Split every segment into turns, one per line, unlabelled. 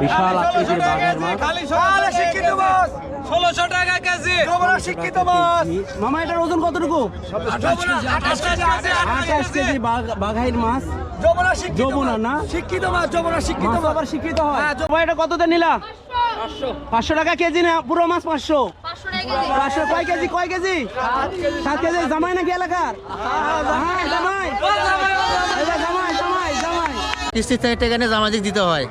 বিশাল আকৃতির বাঘের মাছ।
খালি সকালে শিক্ষিত মাছ। ষোলোশো টাকা কেজি। শিক্ষিত মাছ।
মামা এটার ওজন কতটুকু?
আঠাশ কেজি
আঠাশ কেজি বাঘ- বাঘাইর মাছ।
জবরা শিক্ষিত
যমুনা না?
শিক্ষিত মাছ জবরা শিক্ষিত
মাছ
মাছ।
আবার শিক্ষিত হয়।
হ্যাঁ,
এটা কততে নিলা? পাঁচশো। টাকা কেজি না পুরো মাছ পাঁচশো? পাঁচশো কয় কেজি কয় কেজি? সাত কেজি। জামাই নাকি এলাকার? হ্যাঁ জামাই। এই যে জামাই জামাই। জামাই।
কিস্তির টাকা নিয়ে জামাজিক দিতে হয়।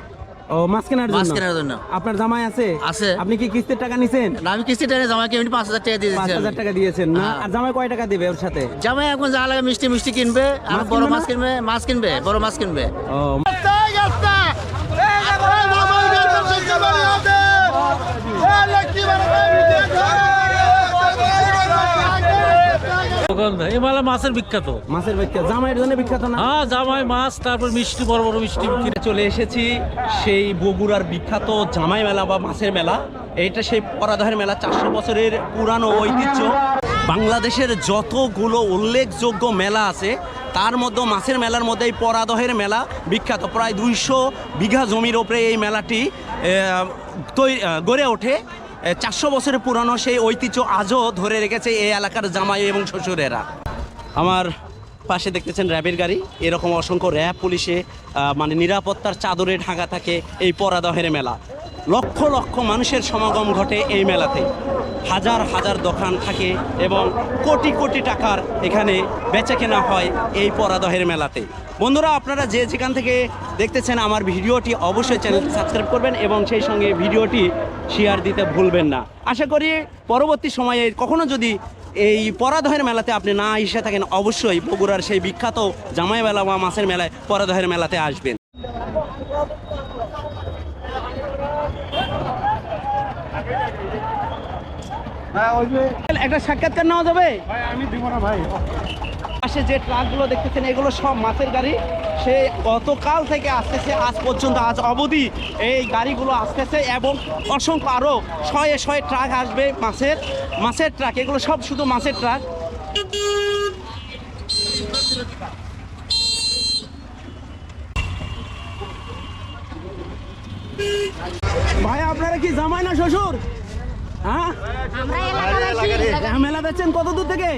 ও মাছ কেনার
মাছ
জন্য
কেনার জন্য।
আপনার জামাই আছে?
আছে।
আপনি কি কিস্তির টাকা নিছেন?
না আমি কিস্তির টাকা জামাইকে এমনি পাঁচ হাজার টাকা দিয়ে
পাঁচ হাজার টাকা দিয়েছেন না?
হ্যাঁ।
আর জামাই কয় টাকা দিবে ওর সাথে?
জামাই এখন যা লাগে মিষ্টি মিষ্টি কিনবে আর
মাছ
বড় মাছ কিনবে মাছ কিনবে বড় মাছ কিনবে।
ও
সুগন্ধ হিমালয় মাছের বিখ্যাত।
মাছের বিখ্যাত জামাইয়ের জন্য বিখ্যাত না?
হ্যাঁ জামাই মাছ তারপর মিষ্টি বড় বড় মিষ্টি বিক্রি।
চলে এসেছি সেই বগুড়ার বিখ্যাত জামাই মেলা বা মাছের মেলা। এইটা সেই পরাদহের মেলা চারশো বছরের পুরানো ঐতিহ্য। বাংলাদেশের যতগুলো উল্লেখযোগ্য মেলা আছে তার মধ্যে মাছের মেলার মধ্যে এই পরাদহের মেলা বিখ্যাত। প্রায় দুইশো বিঘা জমির ওপরে এই মেলাটি আহ, তৈ- আহ, গড়ে ওঠে। চারশো বছরের পুরানো সেই ঐতিহ্য আজও ধরে রেখেছে এই এলাকার জামাই এবং শ্বশুরেরা। আমার পাশে দেখতেছেন র্যাবের গাড়ি। এরকম অসংখ্য র্যাব, পুলিশে মানে নিরাপত্তার চাদরে ঢাকা থাকে এই পরাদহের মেলা। লক্ষ লক্ষ মানুষের সমাগম ঘটে এই মেলাতে। হাজার হাজার দোকান থাকে এবং কোটি কোটি টাকার এখানে বেচে কেনা হয় এই পরাদহের মেলাতে। বন্ধুরা, আপনারা যে যেখান থেকে দেখতেছেন আমার ভিডিওটি অবশ্যই চ্যানেলটি সাবস্ক্রাইব করবেন এবং সেই সঙ্গে ভিডিওটি শেয়ার দিতে ভুলবেন না। আশা করি পরবর্তী সময়ে কখনো যদি এই পরাদহের মেলাতে আপনি না এসে থাকেন অবশ্যই বগুড়ার সেই বিখ্যাত জামাই মেলা বা মাছের মেলায় পরাদহের মেলাতে আসবেন। একটা সাক্ষাৎকার নেওয়া যাবে? আমি দিব না ভাই। পাশে যে ট্রাকগুলো দেখতেছেন এগুলো সব মাছের গাড়ি। সে গতকাল থেকে আসতেছে আজ পর্যন্ত আজ অবধি এই গাড়িগুলো আসতেছে এবং অসংখ্য আরও শয়ে শয়ে ট্রাক আসবে মাছের মাছের ট্রাক এগুলো সব শুধু মাছের ট্রাক। ভাই আপনারা কি জামাই না শ্বশুর? হ্যাঁ? হ্যাঁ, মেলা বেচছেন কত দূর থেকে?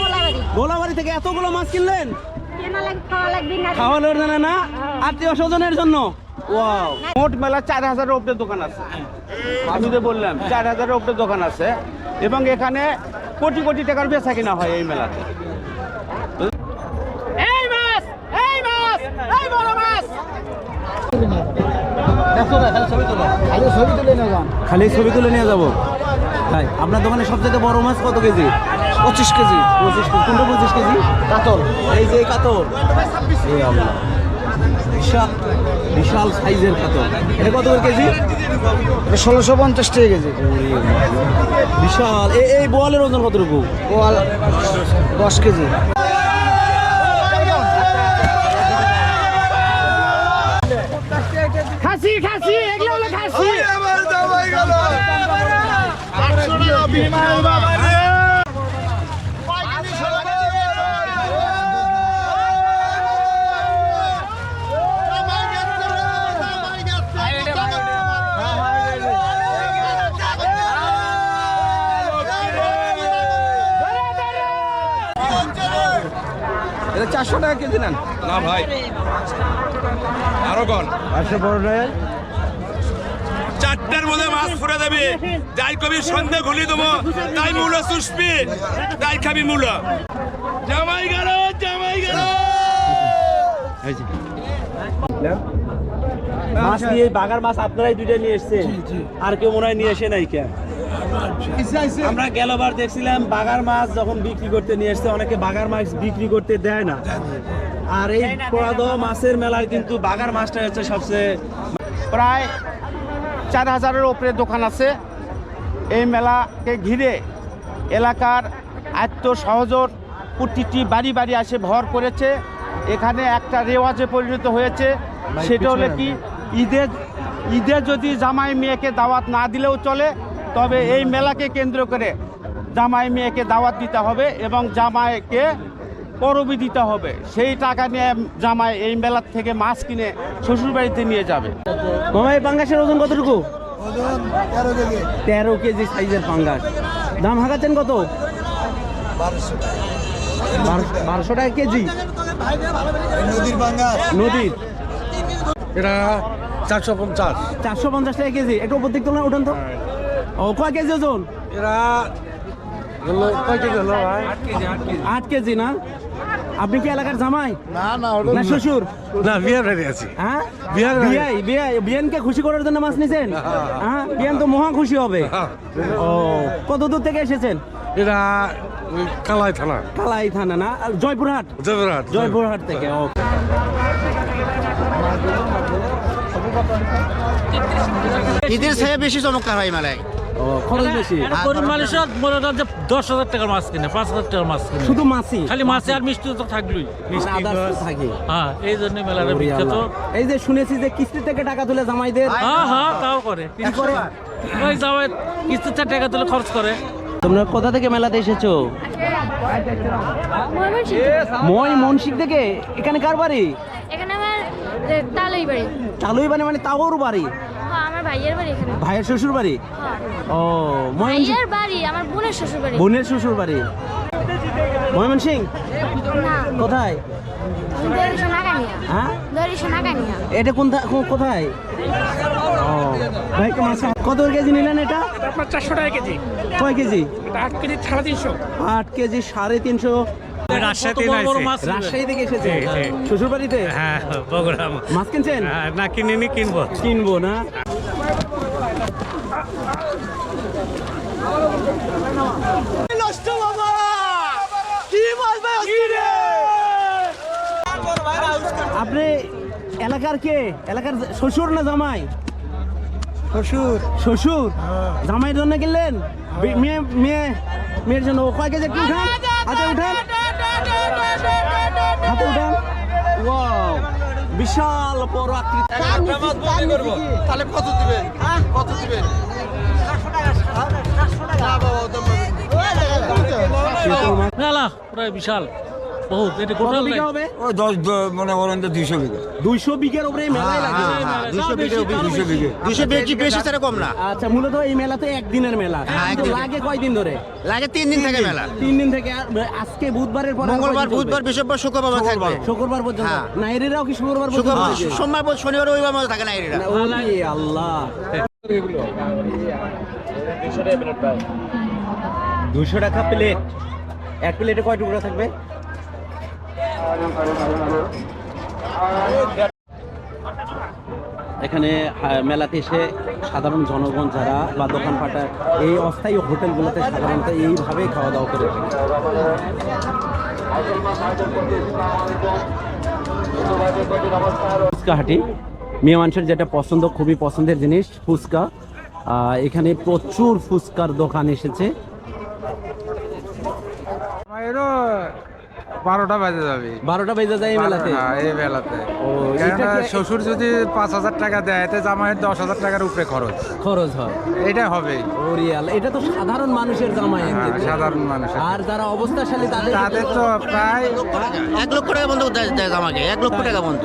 গোলাবাড়ি।
গোলাবাড়ি থেকে এতগুলো মাছ কিনলেন?
কেনা লাগবে খাওয়া লাগবে না
খাওয়ানোর জন্য না আত্মীয় স্বজনের জন্য? ওয়াও মোট মেলা চার হাজারের উপরে দোকান আছে। আমি তো বললাম চার হাজারের উপরে দোকান আছে এবং এখানে কোটি কোটি টাকার বেচা কিনা হয় এই মেলাতে।
এই মাছ এই মাছ এই বড় মাছ।
খালি ছবি তুলে। নিয়ে যাব। তাই আপনার দোকানে সবচেয়ে বড় মাছ কত কেজি? পঁচিশ কেজি পঁচিশ কেজি কোনটা পঁচিশ কেজি কাতল। এই যে কাতল। এই আল্লাহ। বিশাল বিশাল সাইজের কাতল। এটা কত করে কেজি?
ষোলোশো পঞ্চাশ টাকা কেজি।
বিশাল। এই এই বোয়ালের ওজন কতটুকু?
ওয়াল দশ কেজি।
খাসি খাসি এগুলো খাসি।
এটা চারশো টাকা কেজি নেন।
না ভাই। আরও কন।
আচ্ছা বড়
চারটার মধ্যে মাছ ফুরে দেবে। যাই কবি সন্ধে ঘুলি দেবো। তাই মূল সুসপি তাই খাবি মূল। জামাই গেল জামাই গেল।
মাছ নিয়ে বাগার মাছ আপনারাই দুইটা নিয়ে এসছেন। আর কেউ মনে হয় নিয়ে এসে নাই কেন আমরা গেলবার দেখছিলাম বাগার মাছ যখন বিক্রি করতে নিয়ে এসছে অনেকে বাগার মাছ বিক্রি করতে দেয় না। আর এই পরাদ মাছের মেলায় কিন্তু বাগার মাছটা হচ্ছে সবচেয়ে
প্রায় চার হাজারের ওপরে দোকান আছে। এই মেলাকে ঘিরে এলাকার আত্ম সহজর প্রতিটি বাড়ি বাড়ি আসে ভর করেছে। এখানে একটা রেওয়াজে পরিণত হয়েছে। সেটা হলো কি ঈদের ঈদে যদি জামাই মেয়েকে দাওয়াত না দিলেও চলে তবে এই মেলাকে কেন্দ্র করে জামাই মেয়েকে দাওয়াত দিতে হবে এবং জামাইকে পরবি দিতে হবে। সেই টাকা নিয়ে জামাই এই মেলার থেকে মাছ কিনে শ্বশুর বাড়িতে নিয়ে যাবে।
মামা এই পাঙ্গাসের ওজন কতটুকু? তেরো কেজি। সাইজের পাঙ্গাস। দাম হাঁকাচ্ছেন কত? বারোশো টাকা। কেজি? নদীর নদীর?
এটা চারশো পঞ্চাশ।
চারশো পঞ্চাশ টাকা কেজি। একটু উপর দিক তোলেন ওঠান তো। ও কয় কেজি ওজন?
এরা কয় কেজি হলো ভাই?
আট কেজি না? আপনি কি এলাকার জামাই? না শ্বশুর?
না বিয়ার বাড়ি আছি।
হ্যাঁ?
বিয়ার
বিয়াই বিয়াই বিয়ানকে খুশি করার জন্য মাছ নিছেন? হ্যাঁ। বিয়ান তো মহা খুশি হবে। ও কত দূর থেকে এসেছেন?
এটা কালাই থানা।
কালাই থানা না? জয়পুরহাট?
জয়পুরহাট।
জয়পুরহাট থেকে ও
ঈদের চেয়ে বেশি চমৎকার হয় মেলায়
খরচ বেশি?
গরিব মানুষের মনে করেন যে দশ হাজার টাকার মাছ কিনে পাঁচ হাজার টাকার মাছ কিনে।
শুধু মাছই?
খালি মাছে আর মিষ্টি তো থাকলোই।
থাকে
হ্যাঁ এই জন্য মেলাটা বিখ্যাত।
এই যে শুনেছি যে কিস্তি থেকে টাকা তুলে জামাইদের।
হ্যাঁ হ্যাঁ তাও করে।
কি করে?
ওই যাওয়াই কিস্তিতে টাকা তুলে খরচ করে।
তোমরা কোথা থেকে মেলাতে এসেছ? মই মনসিক থেকে? এখানে কার বাড়ি?
এখানে আমার তালই বাড়ি।
মানে তাওর বাড়ি?
হ্যাঁ আমার ভাইয়ের বাড়ি এখানে।
ভাইয়ের শ্বশুর বাড়ি?
হ্যাঁ।
ও ময়মনসিং
ভাইয়ের বাড়ি আমার বোনের শ্বশুর বাড়ি।
বোনের শ্বশুর বাড়ি? ময়মন সিং
না।
কোথায়? হ্যাঁ? এটা কোন কোথায়? ভাই কত কেজি নিলেন এটা?
চারশো টাকা কেজি।
কয় কেজি?
আট কেজি সাড়ে তিনশো।
আট কেজি সাড়ে তিনশো? রাজশাহী থেকে এসেছে? শ্বশুর বাড়িতে
হ্যাঁ বগুড়া।
মাছ কিনছেন?
না কিনে কিনবো।
কিনবো না। আপনি এলাকার কে? এলাকার শ্বশুর না জামাই? শ্বশুর। শ্বশুর? জামাইয়ের জন্য কিনলেন? মেয়ে মেয়ে মেয়ের জন্য। ও কয় কেজি? একটু উঠান। হাতে উঠান। হাতে উঠান। ওয়াও বিশাল বড় আকৃতি।
তাহলে কত দিবেন? কত দিবেন?
মেলা প্রায় বিশাল। বহুত এটা
কত
গোটাল
বিঘা হবে?
দশ মনে করেন তো দুইশো বিঘা।
দুইশো বিঘের উপরে মেলায় লাগে।
দুইশো বিঘা। দুইশো বিঘা
দুশো বেশি কম না।
আচ্ছা মূলত এই মেলা তো একদিনের মেলা।
হ্যাঁ।
লাগে কয়দিন ধরে?
লাগে তিন দিন থাকে মেলা।
তিন দিন থেকে আজকে বুধবারের পর
মঙ্গলবার বুধবার বৃহস্পতিবার শুক্রবার থাকবে।
শুক্রবার পর্যন্ত?
হ্যাঁ।
নাইরেরাও কি শুক্রবার পর্যন্ত
শুক্রবার সোমবার পর- শনিবার রবিবার মধ্যে থাকে না এরা
না, ওরে আল্লাহ। দুশো টাকা প্লেট। এক প্লেটে কয় টুকরা থাকবে? এখানে মেলাতে এসে সাধারণ জনগণ যারা বা দোকানপাটা এই অস্থায়ী হোটেলগুলোতে সাধারণত এইভাবে খাওয়া দাওয়া করে থাকে। ফুচকা হাঁটি মেয়ে মানুষের যেটা পছন্দ, খুবই পছন্দের জিনিস, ফুচকা। এখানে প্রচুর ফুচকার দোকান এসেছে।
এরও বারোটা বাজে যাবে।
বারোটা বেজে যায় এই মেলাতে
হ্যাঁ, এই বেলাতে। কেননা শ্বশুর যদি পাঁচ হাজার টাকা দেয় এতে জামাইয়ের দশ হাজার টাকার উপরে খরচ।
খরচ হয়।
এটা হবে।
এটা তো সাধারণ মানুষের জামাই
সাধারণ মানুষের।
আর যারা অবস্থাশালী তাদের
তাদের তো প্রায়
এক লক্ষ টাকা বন্ধ দেয় এক লক্ষ টাকা বন্ধ।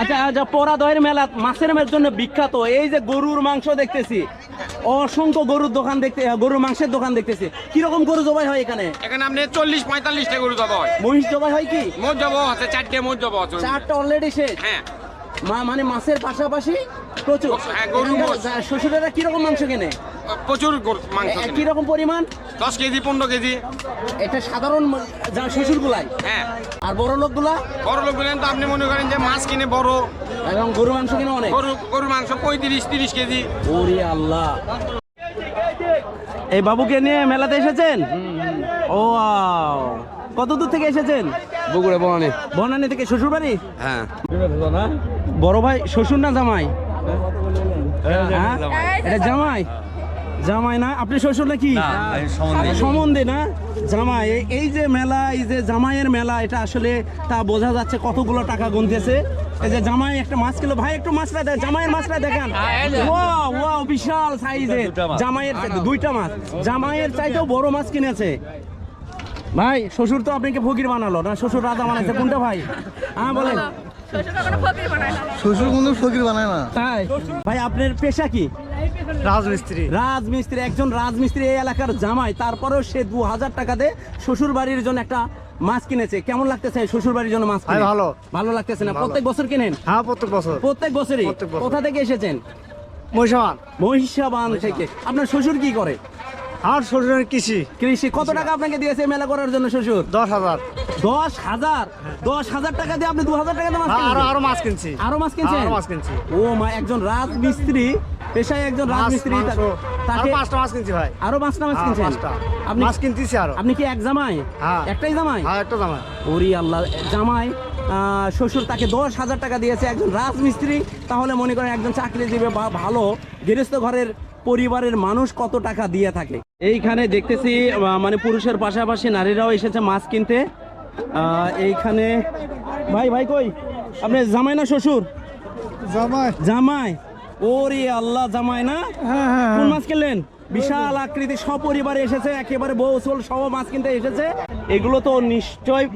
আচ্ছা আচ্ছা পোড়া মেলা মাছের মেলার জন্য বিখ্যাত। এই যে গরুর মাংস দেখতেছি। অসংখ্য গরুর দোকান দেখতে গরুর মাংসের দোকান দেখতেছি। কীরকম গরু জবাই হয় এখানে?
এখানে আপনি চল্লিশ পঁয়তাল্লিশটা গরু জবাই। হয়
মহিষ জবাই হয় কি?
মোট জব আছে চারটে মোট জব আছে।
চারটা অলরেডি শেষ?
হ্যাঁ।
মা- মানে মাছের পাশাপাশি প্রচুর?
হ্যাঁ,
শ্বশুরেরা কীরকম মাংস কেনে?
প্রচুর মাংস
এ-
কিনে।
কীরকম পরিমাণ?
দশ কেজি পনেরো কেজি।
এটা সাধারণ শ্বশুর গুলাই
হ্যাঁ।
আর বড় লোকগুলা?
বড় লোক বলেন তো আপনি মনে করেন যে মাছ কিনে বড়।
এবং গরু মাংস কিনে অনেক?
গরু গরুর মাংস পঁয়ত্রিশ তিরিশ কেজি।
ওরে আল্লাহ। এই বাবুকে নিয়ে মেলাতে এসেছেন? ও ওয়াও। কত দূর থেকে এসেছেন?
বগুড়া বনানি।
বনানী থেকে শ্বশুর বাড়ি
হ্যাঁ।
বড় ভাই শ্বশুর না জামাই। হ্যাঁ? এটা জামাই? জামাই না? আপনি শ্বশুর নাকি? সম্বন্ধে না? জামাই এই- এই যে মেলা এই যে জামাইয়ের মেলা এটা আসলে তা বোঝা যাচ্ছে কতগুলো টাকা গুনতেছে। এই যে জামাই একটা মাছ কিলো ভাই একটু মাছটা দেখ জামাইয়ের মাছটা দেখেন। ওয়াও ওয়াও বিশাল সাইজের। জামাইয়ের দুইটা মাছ। জামাইয়ের চাইতেও বড় মাছ কিনেছে। ভাই শ্বশুর তো আপনাকে ফকির বানালো না? শ্বশুর রাজা বানাইছে। কোনটা ভাই? হ্যাঁ বলেন।
শ্বশুর কোনো ফকির বানায় না।
তাই? ভাই আপনার পেশা কি?
রাজমিস্ত্রি।
রাজমিস্ত্রি একজন রাজমিস্ত্রি এই এলাকার জামাই তারপরেও সে দু হাজার টাকা দিয়ে শ্বশুর বাড়ির জন্য একটা মাছ কিনেছে। কেমন লাগতেছে শ্বশুর বাড়ির জন্য মাছ
ভালো।
ভালো লাগতেছে না? প্রত্যেক বছর কিনেন?
হ্যাঁ প্রত্যেক বছর।
প্রত্যেক বছরই? কোথা থেকে এসেছেন?
মহিষামান
মহিষাবান থেকে। আপনার শ্বশুর কি করে?
আর শ্বশুরের কৃষি।
কৃষি। কত টাকা আপনাকে দিয়েছে মেলা করার জন্য শ্বশুর?
দশ হাজার।
দশ হাজার? দশ হাজার টাকা দিয়ে আপনি দু হাজার টাকা দিয়ে মাছ
হ্যাঁ, আরও মাছ কিনছি।
আরও মাছ কিনছেন?
মাছ কিনছি।
ও মা একজন রাজমিস্ত্রি পেশায় একজন রাজমিস্ত্রি তাকে
পাঁচটা মাছ কিনছি ভাই।
আরও পাঁচটা মাছ কিনছেন? আপনি
মাছ কিনতেছি আরও।
আপনি কি এক জামাই?
হ্যাঁ।
একটাই জামাই?
হ্যাঁ একটা জামা
ওরি আল্লাহ জামাই আহ, শ্বশুর তাকে দশ হাজার টাকা দিয়েছে একজন রাজমিস্ত্রি। তাহলে মনে করেন একজন চাকরিজীবী বা ভালো গৃহস্থ ঘরের পরিবারের মানুষ কত টাকা দিয়ে থাকে? এইখানে দেখতেছি মানে পুরুষের পাশাপাশি নারীরাও এসেছে মাছ কিনতে। এইখানে ভাই ভাই কই? আপনি জামাই না শ্বশুর?
জামাই।
জামাই। ওরে আল্লাহ জামাই না? কোন মাছ কিনলেন? বিশাল আকৃতি সপরিবারে এসেছে একেবারে বউ সোল সহ মাছ কিনতে এসেছে। এগুলো তো নিশ্চয়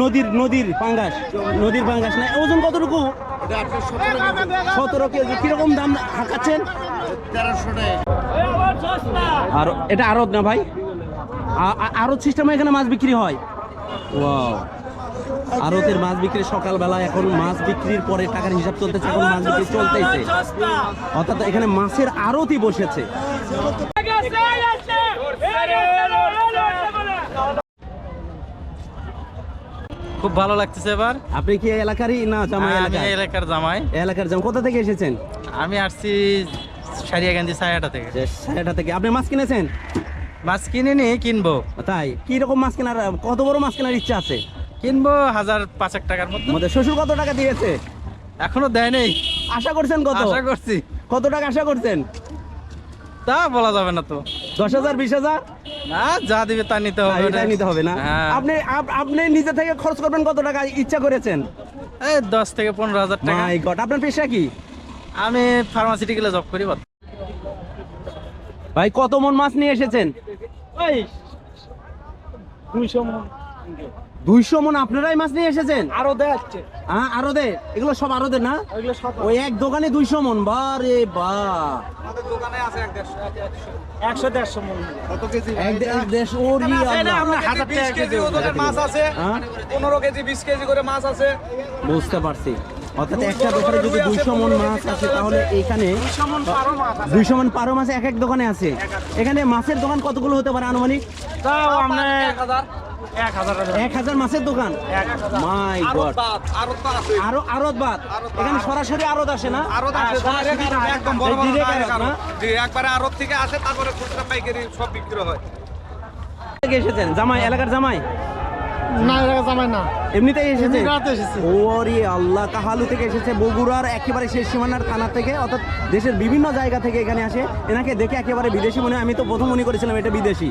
নদীর নদীর পাঙ্গাস। নদীর পাঙ্গাস না। ওজন কতটুকু? সতেরো কেজি। কীরকম দাম হাঁকাচ্ছেন? আর এটা আড়ত না ভাই? আরত সিস্টেমে এখানে মাছ বিক্রি হয়। ওয়াও আড়তের মাছ বিক্রি সকালবেলা এখন মাছ বিক্রির পরে টাকার হিসাব চলতেছে এখন মাছ বিক্রি চলতেছে। অর্থাৎ এখানে মাছের আড়তই বসেছে।
খুব ভালো লাগতেছে এবার।
আপনি কি এলাকারই না জামাই
আমি
এলাকা
এলাকার জামাই।
এলাকার জামাই। কোথা থেকে এসেছেন?
আমি আসছি সারিয়াগান্ধি সায়াটা থেকে।
সায়াটা থেকে। আপনি মাছ কিনেছেন?
মাছ কিনিনি কিনবো।
তাই? কি রকম মাছ কেনার কত বড় মাছ কেনার ইচ্ছা আছে?
কিনবো হাজার পাঁচেক টাকার মতো।
আমাদের শ্বশুর কত টাকা দিয়েছে?
এখনও দেয় নেই।
আশা করছেন কত?
আশা করছি।
কত টাকা আশা করছেন?
তা বলা যাবে না তো।
দশ হাজার বিশ হাজার?
না যা দিবে তা নিতে হবে
এটাই নিতে হবে না।
হ্যাঁ।
আপনি আপ- আপনি নিজে থেকে খরচ করবেন কত টাকা? ইচ্ছা করেছেন?
এই দশ থেকে পনেরো হাজার টাকা।
মাই গড আপনার পেশা কি?
আমি ফার্মাসিউটিক্যালে জব করি বর্তমানে।
ভাই কত মন মাছ নিয়ে এসেছেন? দুইশো মন। আপনারাই মাছ নিয়ে এসেছেন?
আরও দেখাচ্ছে
হ্যাঁ আরও দে। এগুলো সব আরও দে না? ওই এক দোকানে দুইশো মন বা রে বা।
একশো দেড়শো মন।
দে-?
পনেরো কেজি বিশ কেজি করে মাছ আছে।
বুঝতে পারছি। অর্থাৎ একটা দোকানে যদি দুইশো মন মাছ আছে তাহলে এখানে দুইশো মন পারো মাছ এক এক দোকানে আছে। এখানে মাছের দোকান কতগুলো হতে পারে আনুমানিক?
তাও আমরা এক হাজার।
এক হাজার মাছের দোকান? মাই গড
আরও তো আছে।
আরও আরত বাদ? এখানে সরাসরি আরত আসে না?
আরও আছে direct আড়ত, একদম বড় বড়
Direct
direct
আড়ত না?
আড়ত। জি, একবারে আড়ত থেকে আসে তারপরে খুচরা পাইকারি সব বিক্রি হয়।
এসেছেন? জামাই এলাকার জামাই?
না এলাকা জামাই না।
এমনিতেই এসেছে? ওরে আল্লাহ কাহালু থেকে এসেছে? বগুড়ার একেবারে শেষ সীমানার থানা থেকে অর্থাৎ দেশের বিভিন্ন জায়গা থেকে এখানে আসে। এনাকে দেখে একেবারে বিদেশি মনে আমি তো প্রথম মনে করেছিলাম এটা বিদেশি।